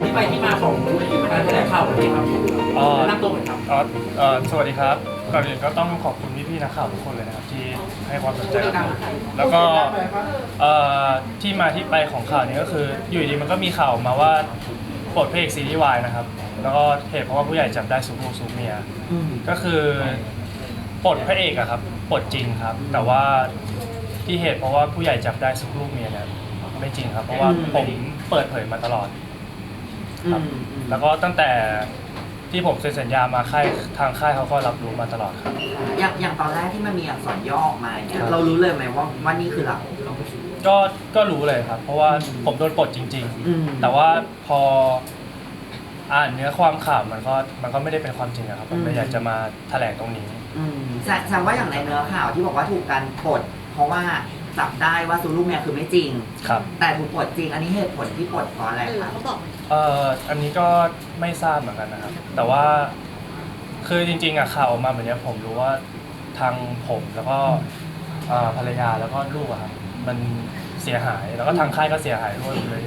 ที่ไปที่มาของการแถลงข่าววันนี้ครับอ๋อแนะนำตัวหน่อยครับอ๋อเอ่อสวัสดีครับก่อนอื่นก็ต้องขอบคุณพี่ๆนักข่าวทุกคนเลยนะครับที่ให้ความสนใจกับเราแล้วก็เอ่อที่มาที่ไปของข่าวนี้ก็คือ อยู่ดีมันก็มีข่าวออกมาว่าปลดพระเอกซีรีส์วายนะครับ แล้วก็เหตุเพราะว่าผู้ใหญ่จับได้ซุกลูกซุกเมียอืมก็คือปลดพระเอกอะครับปลดจริงครับ แต่ว่าที่เหตุเพราะว่าผู้ใหญ่จับได้ซุกลูกเมียเนี่ย ไม่จริงครับ เพราะว่าผมเปิดเผยมาตลอด ครับแล้วก็ตั้งแต่ที่ผมเซ็นสัญญามาค่ายทางค่ายเขาก็รับรู้มาตลอดครับ อย่างอย่างตอนแรกที่มันมีอักษรย่อออกมาเนี่ยครับ เรารู้เลยไหมว่าว่านี่คือเรา ก็ก็รู้เลยครับ เพราะว่าผมโดนปลดจริง อืม ๆ แต่ว่าพออ่านเนื้อความข่าวมันก็มันก็ไม่ได้เป็นความจริงอะครับผมเลยอยากจะมาแถลงตรงนี้ อืมแสแสดงว่าอย่างในเนื้อข่าวที่บอกว่าถูกการปลดเพราะว่า จับได้ว่าซูลูกเมียคือไม่จริง ครับ แต่ถูกปลดจริง อันนี้เหตุผลที่ปลดเพราะอะไรเออคะเขาบอกเอ่ออันนี้ก็ไม่ทราบเหมือนกันนะครับ แต่ว่าคือจริงๆอะข่าวออกมาแบบเนี้ยผมรู้ว่าทางผมแล้วก็เอ่อภรรยาแล้วก็ลูกอะครับมันเสียหายแล้วก็ทางค่ายก็เสียหายด้วยผมเลย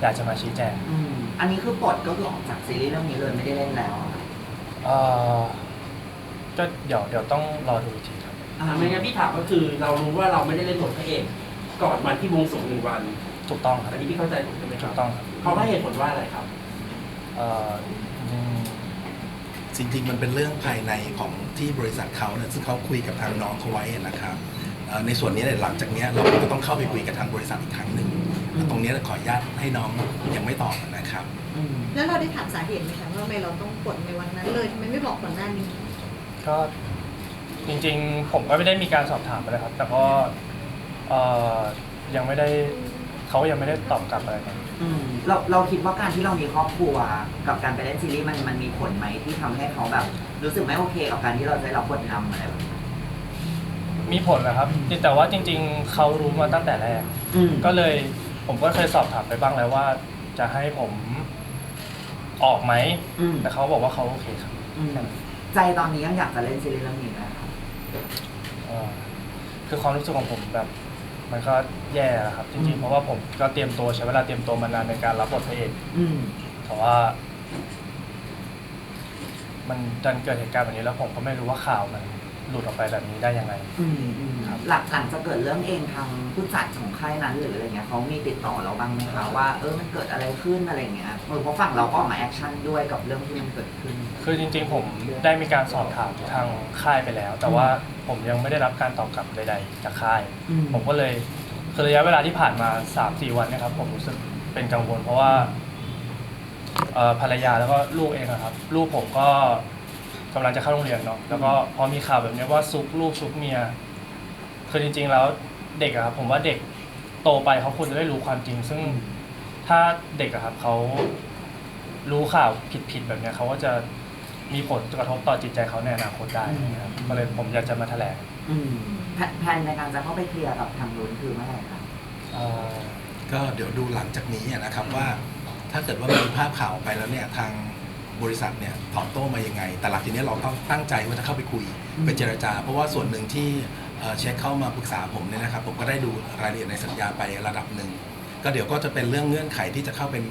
อยากจะมาชี้แจงอืมอันนี้คือปลดก็คือออกจากซีรีส์เรื่องนี้เลยไม่ได้เล่นแล้ว เอ่อก็เดี๋ยวเดี๋ยวต้องรอดูอีกทีครับ อ่าไม่งั้นพี่ถามก็คือเรารู้ว่าเราไม่ได้เล่นบทพระเอกก่อนวันที่วงสรวงหนึ่งวันถูกต้องครับ อันนี้พี่เข้าใจถูกใช่ไหมคถูรับกต้องครับเขาให้เหตุผลว่าอะไรครับ เอ่ออืมจริงๆ มันเป็นเรื่องภายในของที่บริษัทเขาเนี่ยซึ่งเขาคุยกับทางน้องเขาไว้นะครับเอ่อในส่วนนี้เนี่ยหลังจากเนี้ยเราก็ต้องเข้าไปคุยกับทางบริษัทอีกครั้งหนึ่งตรงเนี้ยขออนุญาตให้น้องยังไม่ตอบนะครับอืมแล้วเราได้ถามสาเหตุไหมคะว่าทำไมเราต้องปลดในวันนั้นเลยทำไมไม่บอกก่อนหน้านี้ ก็ จริงๆ ผมก็ไม่ได้มีการสอบถามเลยครับ แต่ก็เอ่อยังไม่ได้เขายังไม่ได้ตอบกลับอะไรมาอืมเราเราคิดว่าการที่เรามีครอบครัวกับการไปเล่นซีรีส์มันมันมีผลไหมที่ทำให้เขาแบบ รู้สึกไม่โอเคกับการที่เราจะได้รับบทนำอะไรแบบนี้มีผลนะครับแต่ว่าจริง ๆเขารู้มาตั้งแต่แรก อืมก็เลยผมก็เคยสอบถามไปบ้างแล้วว่า จะให้ผมออกไหมอืมแต่เขาบอกว่าเขาโอเคครับ อืมใจตอนนี้ยังอยากจะเล่นซีรีส์เรื่องนี้ไหมคะ เอ่อคือความรู้สึกของผมแบบมันก็แย่อะครับจริงๆเพราะว่าผมก็เตรียมตัวใช้เวลาเตรียมตัวมานานในการรับบทพระเอกอืม แต่ว่า มันดันเกิดเหตุการณ์แบบนี้แล้วผมก็ไม่รู้ว่าข่าวมัน หลุดออกไปแบบนี้ได้ยังไง อืมอืมครับหลังหลังจากเกิดเรื่องเองทางผู้จัดของค่ายนั้นหรืออะไรเงี้ยเขามีติดต่อเราบ้างไหมคะว่าเออมันเกิดอะไรขึ้นอะไรเงี้ยเออเพราะฝั่งเราก็ออกมาแอคชั่นด้วยกับเรื่องที่มันเกิดขึ้น คือจริงๆ ผมได้มีการสอบถามทางค่ายไปแล้ว แต่ว่าผมยังไม่ได้รับการตอบกลับใดๆจากค่าย อืม ผมก็เลยคือระยะเวลาที่ผ่านมาสามสี่วันเนะครับ ผมรู้สึกเป็นกังวลเพราะว่าเอ่อภรรยาแล้วก็ลูกเองอะครับ ลูกผมก็ กำลังจะเข้าโรงเรียนเนาะแล้วก็พอมีข่าวแบบนี้ว่าซุกลูกซุกเมียคือจริง ๆ แล้วเด็กอะครับผมว่าเด็กโตไปเขาควรจะได้รู้ความจริง ซึ่งถ้าเด็กอะครับเขารู้ข่าวผิดๆแบบเนี้ยเขาก็จะมีผลกระทบต่อจิตใจเขาในอนาคตได้นะครับก็เลยผมอยากจะมาแถลงอืมแพแพลนในการจะเข้าไปเคลียร์กับทางนู้นคือเมื่อไหร่คะเอ่อก็เดี๋ยวดูหลังจากนี้นะครับว่า ถ้าเกิดว่ามีภาพข่าวออกไปแล้วเนี่ยทาง บริษัทเนี่ยตอบโต้มายังไง แต่หลังจากนี้เราต้องตั้งใจว่าจะเข้าไปคุยไปเจรจา เพราะว่าส่วนหนึ่งที่เอ่อเช็คเข้ามาปรึกษาผมเนี่ยนะครับ ผมก็ได้ดูรายละเอียดในสัญญาไประดับหนึ่งก็เดี๋ยวก็จะเป็นเรื่องเงื่อนไขที่จะเข้าเป็น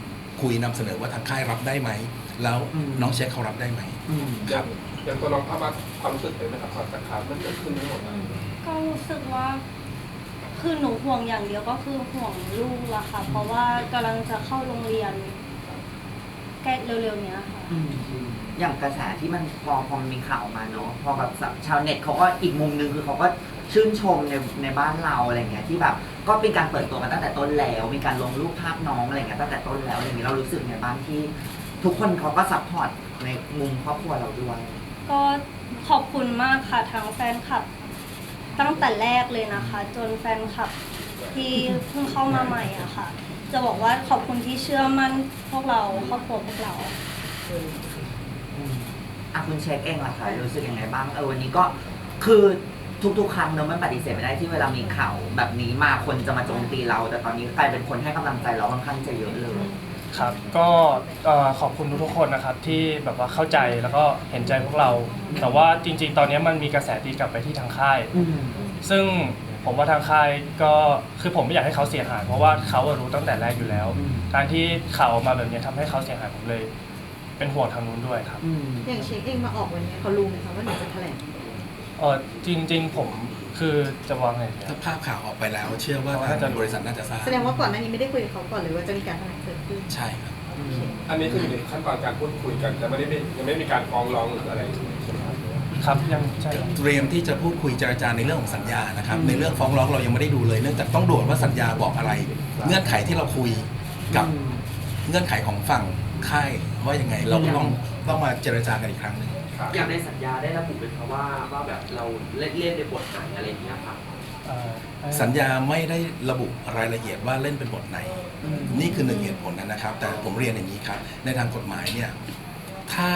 คุยนำเสนอว่าทางค่ายรับได้ไหม แล้วน้องเช็คเขารับได้ไหมอืมครับอย่างตัวน้องเข้ามาความรู้สึกเป็นไหมครับความสักครั้มันเกิดขึ้นทั้งหมดเลยก็รู้สึกว่าคือหนูห่วงอย่างเดียวก็คือห่วงลูกละค่ะ เพราะว่ากำลังจะเข้าโรงเรียน ใกล้เร็วๆเนี้ยค่ะ อืมอย่างกระแสที่มันพอพอมันมีข่าวออกมาเนอะพอแบบชาวเน็ตเขาก็อีกมุมหนึ่งคือเขาก็ชื่นชมในในบ้านเราอะไรเงี้ยที่แบบก็เป็นการเปิดตัวมาตั้งแต่ต้นแล้ว มีการลงรูปภาพน้องอะไรเงี้ยตั้งแต่ต้นแล้วอะไรเงี้ยเรารู้สึกไงบ้างที่ ทุกคนเขาก็ซัพพอร์ตในมุมครอบครัวเราด้วยก็ขอบคุณมากค่ะทั้งแฟนคลับ ตั้งแต่แรกเลยนะคะ จนแฟนคลับที่เพิ่งเข้ามาใหม่อะค่ะ จะบอกว่าขอบคุณที่เชื่อมั่นพวกเราครอบครัวพวกเรา อะคุณเช็คเองล่ะคะรู้สึกยังไงบ้างเออวันนี้ก็คือทุกๆครั้งเนอะมันปฏิเสธไม่ได้ที่เวลามีข่าวแบบนี้มาคนจะมาโจมตีเรา แต่ตอนนี้กลายเป็นคนให้กำลังใจเราค่อนข้างจะเยอะเลยครับก็เอ่อขอบคุณทุกๆคนนะครับที่แบบว่าเข้าใจแล้วก็เห็นใจพวกเรา แต่ว่าจริงๆ ตอนนี้มันมีกระแสตีกลับไปที่ทางค่าย อืมซึ่ง ผมว่าทางค่ายก็คือผมไม่อยากให้เขาเสียหาย เพราะว่าเขาอะรู้ตั้งแต่แรกอยู่แล้ว อืม การที่ข่าวออกมาแบบนี้ทำให้เขาเสียหายผมเลย เป็นห่วงทางนู้นด้วยครับ อืม อย่างเช็คเองมาออกวันนี้เขารู้ไหมคะว่าหนูจะแถลงเออจริง ๆ ผมคือจะวางไงดีคถ้ารับภาพข่าวออกไปแล้วเชื่อว่าเขาทาน่าจะงบริษัทน่าจะทราบแสดงว่าก่อนหน้านี้ไม่ได้คุยกับเขาก่อนเลยว่าจะมีการแถลงเกิดขึ้นใช่ครับอันนี้คืออยู่ในขั้นตอนการพูดคุยกันแต่ไม่ได้มียังไม่มีการฟ้องร้องหรืออะไรใช่ไหม ครับครับยังใช่ครับ เตรียมที่จะพูดคุยเจรจาในเรื่องของสัญญานะครับ อืมในเรื่องฟ้องร้องเรายังไม่ได้ดูเลย เนื่องจากต้องดูว่าสัญญาบอกอะไรเงื่อนไขที่เราคุยกับอืม เงื่อนไขของฝั่งค่ายว่ายังไง เราก็ต้องต้องมาเจรจากันอีกครั้งหนึ่ง ครับ อย่างในสัญญาได้ระบุไหมครับว่าว่าแบบเราเล่นเล่นในบทไหนอะไรอย่างเงี้ยครับเอ่อสัญญาไม่ได้ระบุรายละเอียดว่าเล่นเป็นบทไหน อืม นี่คือหนึ่งเหตุผลนะครับ แต่ผมเรียนอย่างนี้ครับ ในทางกฎหมายเนี่ย ถ้า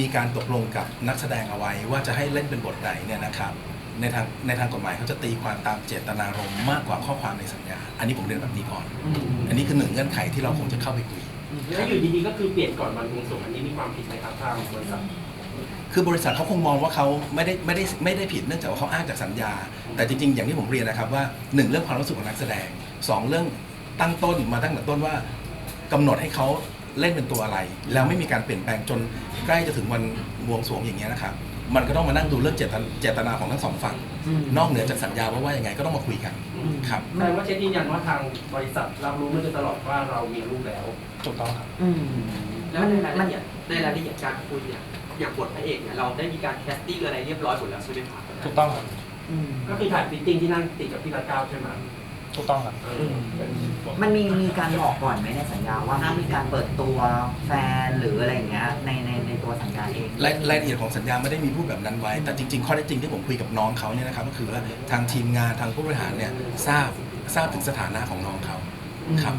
มีการตกลงกับนักแสดงเอาไว้ว่าจะให้เล่นเป็นบทไหนเนี่ยนะครับในทางในทางกฎหมายเขาจะตีความตามเจตนารมณ์มากกว่าข้อความในสัญญา อันนี้ผมเรียนแบบนี้ก่อน อืมอันนี้คือหนึ่งเงื่อนไขที่เราคงจะเข้าไปคุย แล้วอยู่ดีๆก็คือเปลี่ยนก่อนวันบวงสรวงอันนี้มีความผิดไหมครับทางบริษัท คือบริษัทเขาคงมองว่าเขาไม่ได้ไม่ได้ไม่ได้ผิดเนื่องจากว่าเขาอ้างจากสัญญา แต่จริงๆ อย่างที่ผมเรียนนะครับว่าหนึ่งเรื่องความรู้สึกของนักแสดงสองเรื่องตั้งต้นมาตั้งแต่ต้นว่ากำหนดให้เขา เล่นเป็นตัวอะไร แล้วไม่มีการเปลี่ยนแปลงจนใกล้จะถึงวันบวงสรวงอย่างเงี้ยนะครับมันก็ต้องมานั่งดูเรื่องเจตนาเจตนาของทั้งสองฝั่งอืมนอกเหนือจากสัญญาว่าว่ายังไงก็ต้องมาคุยกันครับแสดงว่าเช็คยืนยันว่าทางบริษัทรับรู้มาโดยตลอดว่าเรามีลูกแล้วถูกต้องครับอืมแล้วในรายละเอียดในรายละเอียดการคุยเนี่ยอย่างบทพระเอกเนี่ยเราได้มีการแคสติ้งอะไรเรียบร้อยหมดแล้วใช่ไหมครับถูกต้องครับอืมก็คือถ่ายฟิตติ้งที่นั่งติดกับพี่รัตเก้าใช่ไหม ถูกต้องครับเออมันมีมีการบอกก่อนไหมในสัญญาว่าห้ามมีการเปิดตัวแฟนหรืออะไรอย่างเงี้ยในในในตัวสัญญาเอง รายรายละเอียดของสัญญาไม่ได้มีพูดแบบนั้นไว้ แต่จริง ๆ ข้อเท็จจริงที่ผมคุยกับน้องเขาเนี่ยนะครับก็คือว่าทางทีมงานทางผู้บริหารเนี่ยทราบทราบถึงสถานะของน้องเขาครับ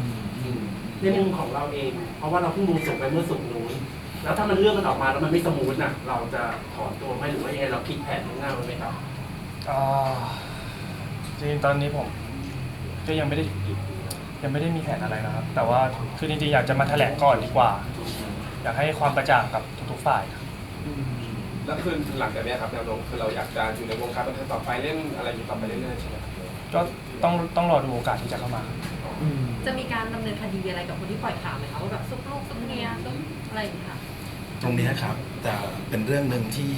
ในมุมของเราเอง เพราะว่าเราเพิ่งบวงสรวงไปเมื่อสุกร์นู้นแล้วถ้ามันเรื่องมันออกมาแล้วมันไม่สมูทน่ะ เราจะถอนตัวไหมหรือว่ายังไงเราคิดแผนล่วงหน้าไว้ไหมครับ อ่าจริงๆตอนนี้ผม ก็ยังไม่ได้ยังไม่ได้มีแผนอะไรนะครับ แต่ว่าคือจริงๆอยากจะมาแถลงก่อนดีกว่า อยากให้ความกระจ่างกับทุกๆฝ่ายครับแล้วคือหลังจากเนี้ยครับแนวโน้มคือเราอยากจะอยู่ในวงการบันเทิงต่อไปเล่นอะไรอยู่ต่อไปเรื่อยๆใช่ไหมครับก็ต้องต้องรอดูโอกาสที่จะเข้ามาอืมจะมีการดำเนินคดีอะไรกับคนที่ปล่อยข่าวไหมคะว่าแบบซุกลูกซุกเมียซุกอะไรอย่างเงี้ยค่ะ ตรงเนี้ยครับ แต่เป็นเรื่องหนึ่งที่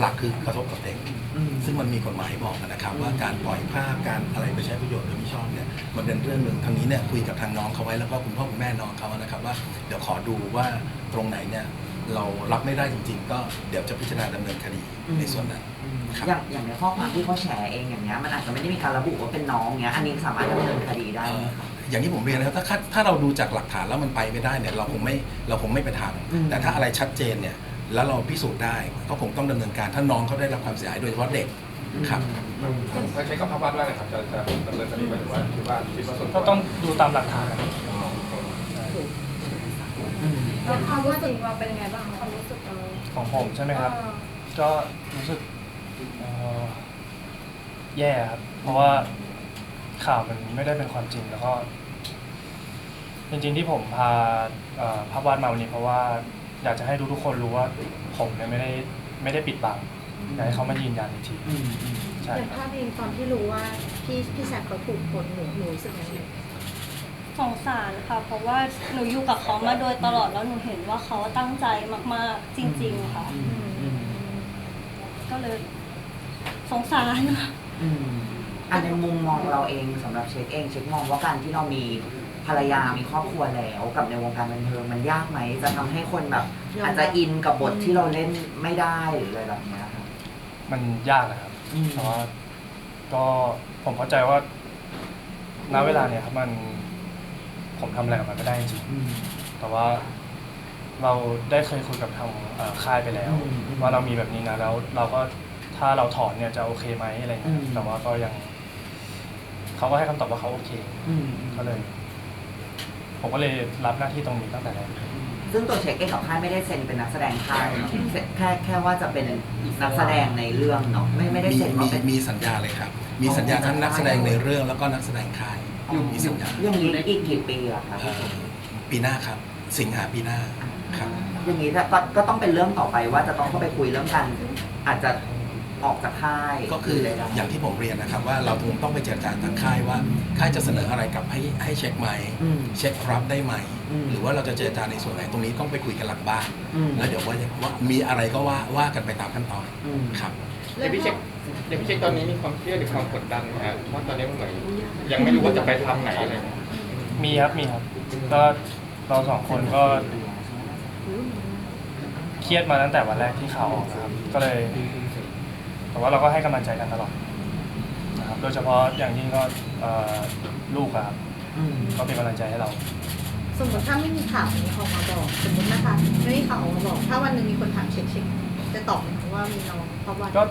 หลักคือกระทบกับเด็กอืมซึ่งมันมีกฎหมายบอกนะครับ ว่าการปล่อยภาพการอะไรไปใช้ประโยชน์โดยไม่ชอบเนี่ยมันเป็นเรื่องหนึ่งทางนี้เนี่ยคุยกับทางน้องเขาไว้แล้วก็คุณพ่อคุณแม่น้องเขานะครับว่าเดี๋ยวขอดูว่าตรงไหนเนี่ยเรารับไม่ได้จริง ๆ ก็เดี๋ยวจะพิจารณาดำเนินคดีในส่วนนั้น ครับอย่างอย่างในข้อความที่เขาแชร์เองอย่างเงี้ยมันอาจจะไม่ได้มีการระบุว่าเป็นน้องเงี้ยอันนี้สามารถดำเนินคดีได้ไหมครับอย่างที่ผมเรียนนะครับถ้าถ้าถ้าเราดูจากหลักฐานแล้วมันไปไม่ได้เนี่ยเราคงไม่เราคงไม่ไปทอืมำแต่ถ้าอะไรชัดเจนเนี่ย แล้วเราพิสูจน์ได้ก็คงต้องดำเนินการถ้าน้องเขาได้รับความเสียหายโดยเฉพาะเด็กครับ ถ้าใช้กับภาพวาดว่าไงครับจะจะดำเนินคดีหมายถึงว่าคิดว่าคิดว่าส่วนวก็ต้องดูตามหลักฐานนะครับแล้วความรู้สึกเราเป็นยังไงบ้างความรู้สึกเราของผมใช่ไหมครับ เออก็รู้สึกเอ่อแย่ครับ เพราะว่าข่าวมันไม่ได้เป็นความจริงแล้วก็ จริงๆที่ผมพาเอ่อภาพวาดมาวันนี้เพราะว่า อยากจะให้ทุกๆคนรู้ว่าผมเนี่ยไม่ได้ไม่ได้ปิดบังอยากให้เขามายืนยันอีกทีอืมอืมใช่อย่างครับภาพเองตอนที่รู้ว่าพี่พี่แซคเขาถูกผลหนูหนูรู้สึกยังไงสงสารค่ะ เพราะว่าหนูอยู่กับเขามาโดยตลอดแล้วหนูเห็นว่าเขาตั้งใจมากๆจริง ๆค่ะ ก็เลยสงสารอืมอันในมุมมองเราเองสำหรับเช็คเองเช็คมองว่าการที่เรามี ภรรยามีครอบครัวแล้วกับในวงการบันเทิงมันยากไหม จะทำให้คนแบบยอมรับอาจจะอินกับบทที่เราเล่นไม่ได้หรืออะไรแบบเนี้ยครับมันยากนะครับอืม แต่ว่าก็ผมเข้าใจว่าณเวลาเนี่ยครับมันผมทำอะไรกับมันไม่ได้จริงอืมๆแต่ว่าเราได้เคยคุยกับทางเอ่อค่ายไปแล้ว อืมอืมว่าเรามีแบบนี้นะแล้วเราก็ถ้าเราถอนเนี่ยจะโอเคไหมอะไรเงี้ยอืม แต่ว่าก็ยังเขาก็ให้คำตอบว่าเขาโอเค อืมก็เลย ผมก็เลยรับหน้าที่ตรงนี้ตั้งแต่แรกซึ่งตัวเช็คเองกับค่ายไม่ได้เซ็นเป็นนักแสดงค่ายเนอะเซ็นแค่แค่ว่าจะเป็นนักแสดงในเรื่องเนาะไม่ไม่ได้มีเซ็นมีว่าเป็น มีสัญญาเลยครับ มีสัญญาทั้งนักแสดงในเรื่องแล้วก็นักแสดงค่ายมีสัญญาอย่างนี้อีกกี่ปีอะครับเอ่อปีหน้าครับ สิงหาปีหน้าครับ อย่างนี้ก็ก็ต้องเป็นเรื่องต่อไปว่าจะต้องเข้าไปคุยเรื่องกัน อาจจะ ออกจากค่ายก็คือหะไรอย่างที่ผมเรียนนะครับว่าเราคงต้องไปเจรจาทางค่ายว่าค่ายจะเสนออะไรกลับให้ให้เช็คไหมอืมเช็ครับได้ไหมอืมหรือว่าเราจะเจรจาในส่วนไหนตรงนี้ต้องไปคุยกันหลังบ้านอืมแล้วเดี๋ยวว่าว่ามีอะไรก็ว่าว่ากันไปตามขั้นตอนอืมครับแล้เดี๋ยววพี่เช็คเดี๋ยวพี่เช็คตอนนี้มีความเครียดหรือความกดดันไหมฮะเพราะตอนนี้มันเหมือนยังไม่รู้ว่าจะไปทางไหนอะไรเงี้ยมีครับมีครับก็เราสองคนก็เครียดมาตั้งแต่วันแรกที่ข่าวออกนะครับก็เลย แต่ว่าเราก็ให้กำลังใจกันตลอดนะครับโดยเฉพาะอย่างยิ่งก็เอ่อลูกอะครับอืมก็เป็นกำลังใจให้เรา สมมติถ้าไม่มีข่าวนี้ออกมาบอก สมมตินะคะไม่มีข่าวออกมาบอก ถ้าวันหนึ่งมีคนถามเช็คเช็คจะตอบไหมคะว่ามีน้องเพราะว่าก็ต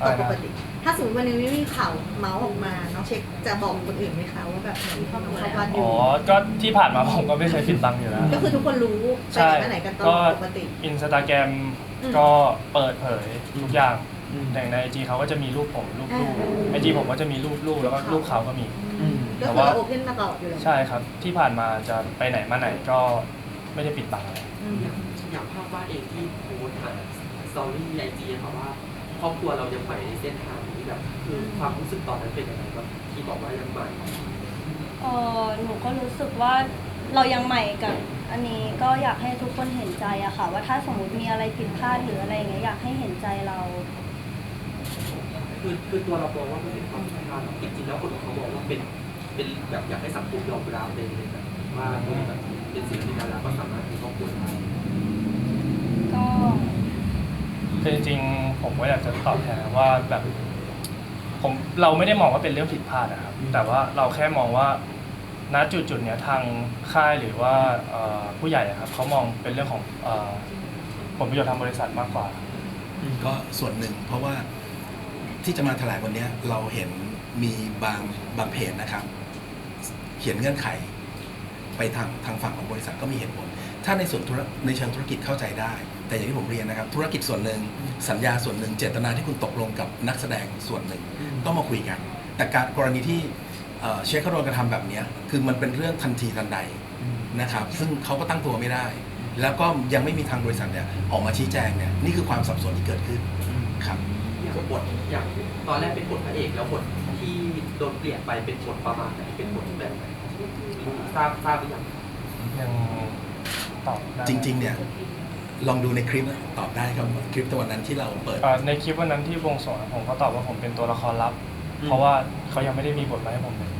อะไรอบปนะกติ ถ้าสมมติวันหนึงไม่มีข่าวเมาส์ออกมาน้องเช็คจะบอกคนอื่นไหมคะว่าแบบเหมือนน้องเขาวัดออ๋ยู่อก็ที่ผ่านมาผมก็ไม่เคยปิดบังอยู่แล้ว ก็คือทุกคนรู้ไปใช่ไหนมาไหนกันตลก็อดปกติ อินสตาแกรมอืม ก็เปิดเผยทุกอย่าง อืมอย่างในไอจีเขาก็จะมีรูปผมรูปลูกอ่าไอจีผมก็จะมีรูปลูกแล้วก็รูปเขาก็มี อืมก็คือเราโอเพนมาตลอดอยู่แล้วใช่ครับ ที่ผ่านมาจะไปไหนมาไหนก็ไม่ได้ปิดบังอะไรอืมอย่างภาพวาดเองที่โพสต์ผ่านสตอรี่ไอจีค่ะว่าครอบครัวเรายังใหม่ในเส้นทางนี้แบบคือความรู้สึกตอนนั้นเป็นยังไงบ้างที่บอกว่ายังใหม่ เออหนูก็รู้สึกว่าเรายังใหม่กับอันนี้ก็อยากให้ทุกคนเห็นใจอะค่ะ ว่าถ้าสมมติมีอะไรผิดพลาดหรืออะไรอย่างเงี้ยอยากให้เห็นใจเรา คือคือตัวเราบอกว่ามันเป็นความผิดพลาดจริงๆแล้วคนเขาบอกว่าเป็นเป็นแบบอยากให้สังคมยอมรับเลยแบบว่าเออแบบเป็นสิ่งที่ดาราก็สามารถมีครอบครัวได้ก็คือจริงๆผมก็อยากจะตอบแทนว่าแบบผมเราไม่ได้มองว่าเป็นเรื่องผิดพลาดนะครับ แต่ว่าเราแค่มองว่าณจุดจุดๆเนี้ยทางค่ายหรือว่าเอ่อผู้ใหญ่อะครับเขามองเป็นเรื่องของเอ่อผลประโยชน์ทางบริษัทมากกว่า ก็ส่วนหนึ่งเพราะว่า ที่จะมาแถลงวันเนี้ยเราเห็นมีบางบางเพจนะครับ เขียนเงื่อนไข ไปทางทางฝั่งของบริษัทก็มีเหตุผล ถ้าในส่วนธุรในเชิงธุรกิจเข้าใจได้ แต่อย่างที่ผมเรียนนะครับ ธุรกิจส่วนหนึ่งสัญญาส่วนหนึ่งเจตนาที่คุณตกลงกับนักแสดงส่วนหนึ่งต้องมาคุยกัน แต่การกรณีที่เอ่อเชคเขาโดนกระทำแบบเนี้ยคือมันเป็นเรื่องทันทีทันใดนะครับ ซึ่งเขาก็ตั้งตัวไม่ได้ แล้วก็ยังไม่มีทางบริษัทเนี่ยออกมาชี้แจงเนี่ยนี่คือความสับสนที่เกิดขึ้นครับ อย่างบทอย่างตอนแรกเป็นบทพระเอกแล้วบทที่โดนเปลี่ยนไปเป็นบทประมาณไหนเป็นบทแบบไหนทราบทราบหรือยังยังตอบได้จริง ๆ เนี่ย ลองดูในคลิปนะตอบได้ครับคลิปตัววันนั้นที่เราเปิด เอ่อในคลิปวันนั้นที่วงสวงผมก็ตอบว่าผมเป็นตัวละครลับ เพราะว่าเขายังไม่ได้มีบทมาให้ผมเลย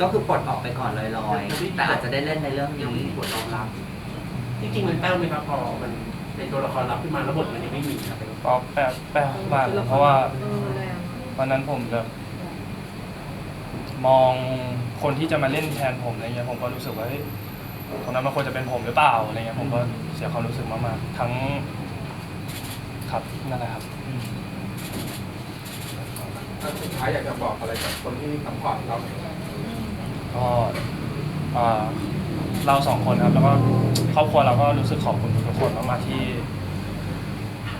ก็คือปลดออกไปก่อนลอยๆ แต่อาจจะได้เล่นในเรื่องยังไม่นี้มีบทรองรับจริงๆมันแป้วไหมครับพอมัน เป็นตัวละครลับขึ้นมาแล้วบทมันยังไม่มีครับก็แปลแปลมากเพราะว่าเออแรงวันนั้นผมแบบ มองคนที่จะมาเล่นแทนผมอะไรเงี้ยผมก็รู้สึกว่าเฮ้ยคนนั้นมันควรจะเป็นผมหรือเปล่าอะไรเงี้ยผมก็เสียความรู้สึกมากๆทั้งครับนั่นแหละครับถ้าสุดท้ายอยากจะบอกอะไรกับคนที่ซัพพอร์ตเราไหมก็ เอ่อเราสองคนครับ แล้วก็ครอบครัวเราก็รู้สึกขอบคุณทุกๆคนมากๆที่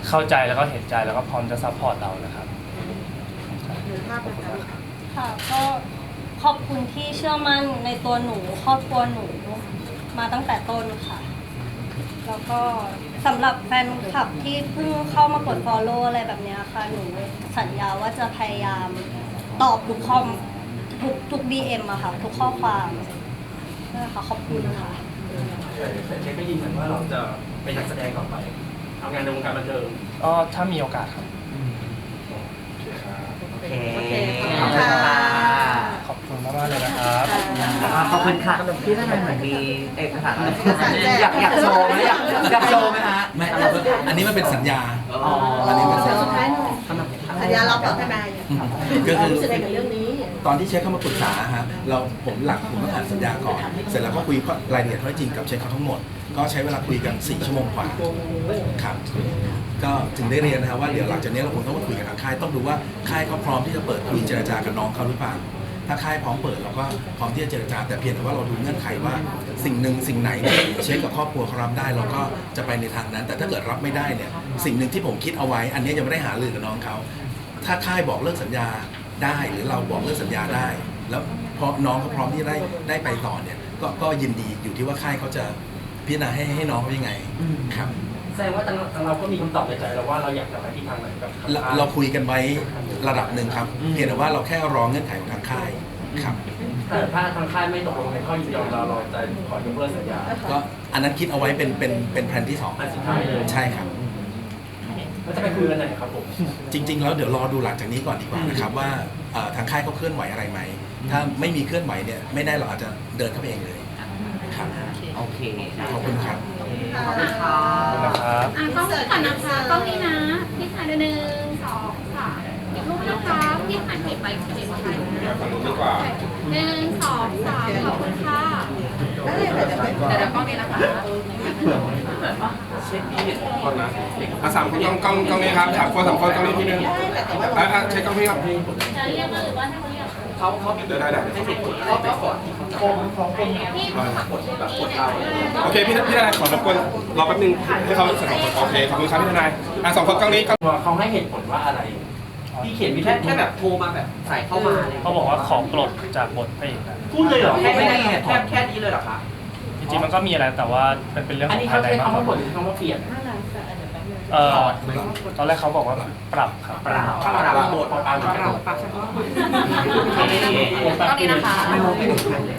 เข้าใจแล้วก็เห็นใจแล้วก็พร้อมจะซัพพอร์ตเรานะครับหรือภาพนะคะค่ะก็ขอบคุณที่เชื่อมั่นในตัวหนู ครอบครัวหนูมาตั้งแต่ต้นค่ะ แล้วก็สำหรับแฟนคลับที่เพิ่งเข้ามากด follow อะไรแบบเนี้ยค่ะ หนูสัญญาว่าจะพยายามตอบทุกคอมทุกทุก DM อะค่ะ ทุกข้อความ นั่นแหละค่ะขอบคุณค่ะแต่เชคก็ยืนยันว่าเราจะเป็นนักแสดงต่อไปทำงานในวงการบันเทิงก็ถ้ามีโอกาสครับโอเคโอเคขอบคุณค่ะขอบคุณมากๆเลยนะครับอ่าขอบคุณค่ะพี่ทนายเหมือนมีเอกสารอะไรอยากอยากโชว์ไหมอยากอยากโชว์ไหมฮะไม่อันนี้มันเป็นสัญญาอ๋ออันนี้เป็นสัญญาสุดท้ายหน่อยสัญญาเราต่อทนายเนี่ยก็คือรู้สึกอะไรกับเรื่องนี้ ตอนที่เช็คเข้ามาปรึกษาฮะเราผมหลักผมต้องอ่านสัญญาก่อนเสร็จแล้วก็คุยรายละเอียดข้อจริงกับเช็คเขาทั้งหมด ก็ใช้เวลาคุยกัน 4 ชั่วโมงกว่าครับก็ถึงได้เรียนนะครับว่าเดี๋ยวหลังจากนี้เราคงต้องมาคุยกับทางค่ายต้องดูว่าค่ายเขาพร้อมที่จะเปิดคุยเจรจากับน้องเขาหรือเปล่าถ้าค่ายพร้อมเปิดเราก็พร้อมที่จะเจรจาแต่เพียงแต่ว่าเราดูเงื่อนไขว่าสิ่งหนึ่งสิ่งไหนที่เช็คกับครอบครัวเขารับได้ เราก็จะไปในทางนั้น แต่ถ้าเกิดรับไม่ได้เนี่ยสิ่งหนึ่งที่ผมคิดเอาไว้ อันนี้ยังไม่ได้หารือกับน้องเขาถ้าค่ายบอกเลิกสัญญา ได้หรือเราบอกเลิกสัญญาได้ แล้วพอน้องเขาพร้อมที่จะได้ได้ไปต่อเนี่ยก็ก็ยินดีอยู่ที่ว่าค่ายเขาจะพิจารณาให้ให้น้องเขายังไงอืมครับแแสดงว่าทางทางเราก็มีคำตอบในใจแล้วว่าเราอยากจะไปที่ทางไหนกับเราเราคุยกันไว้ระดับหนึ่งครับเพียงแต่ว่าเราแค่รอเงื่อนไขของทางค่ายครับ แต่ถ้าทางค่ายไม่ตกลงในข้อยินยอมเราเราจะขอยกเลิกสัญญา ก็อันนั้นคิดเอาไว้เป็นเป็นเป็นแผนที่สองอันสุดท้ายเลย ใช่ครับ แล้วจะไปคุยกันไหนครับผมจริง ๆ แล้วเดี๋ยวรอดูหลังจากนี้ก่อนดีกว่านะครับว่าเอ่อทางค่ายเขาเคลื่อนไหวอะไรไหม ถ้าไม่มีเคลื่อนไหวเนี่ยไม่แน่เราอาจจะเดินเข้าไปเองเลยครับโอเคขอบคุณครับ ขอบคุณค่ะนะครับ อะกล้องนี้ก่อนนะคะกล้องนี้นะ พี่ถ่ายด้วยหนึ่ นะคะพี่ถ่ายเก็บไปเก็บไปฝั่งนู้นดีกว่าหนึ่งสองสามขอบคุณค่ะได้เลยค่เดี๋ยวกล้องนี้นะคะเช็คที่ก่อนนะอะสามคนกล้องกล้องกล้องนี้ครับสามคนสามคนกล้องนี้ทีนึงอะอะเช็คกล้องนี้ครับจะเรียกมาหรือว่าให้เขาเรียกเขาเขาเดี๋ยวได้ได้เหตุผลอะไปก่อนที่ขาจะพี่แบบกดเราโอเคพี่พี่ทนายขอรบกวนรอแป๊บนึงให้เขาสองคนโอเคขอบคุณครับพี่ทนายอะสองคนกล้องนี้เขาให้เหตุผลว่าอะไร ที่เขียนมีแค่แค่แค่แค่แบแบบบโทรมาแบบใส่เข้ามาเลยเขาบอกว่าขอปลดจากบทพระเอกนะพูดเลยเหรอแค่ไม่ได้แค่แค่นี้เลยเหรอคะจริงๆมันก็มีอะไรแต่ว่าเป็นเป็นเรื่องอัขนองนี้ภาเขายในใช้มากคำกว่าผว่าลหรือคำว่าเปลี่ยนเอ่อตอนแรกเขาบอกว่าปรับครับปราบปราบบทปรับปรับปรับปรับเฉพาะ โอเคกล้องนี้นะคะ ไม่รู้ไม่รู้ใครเลย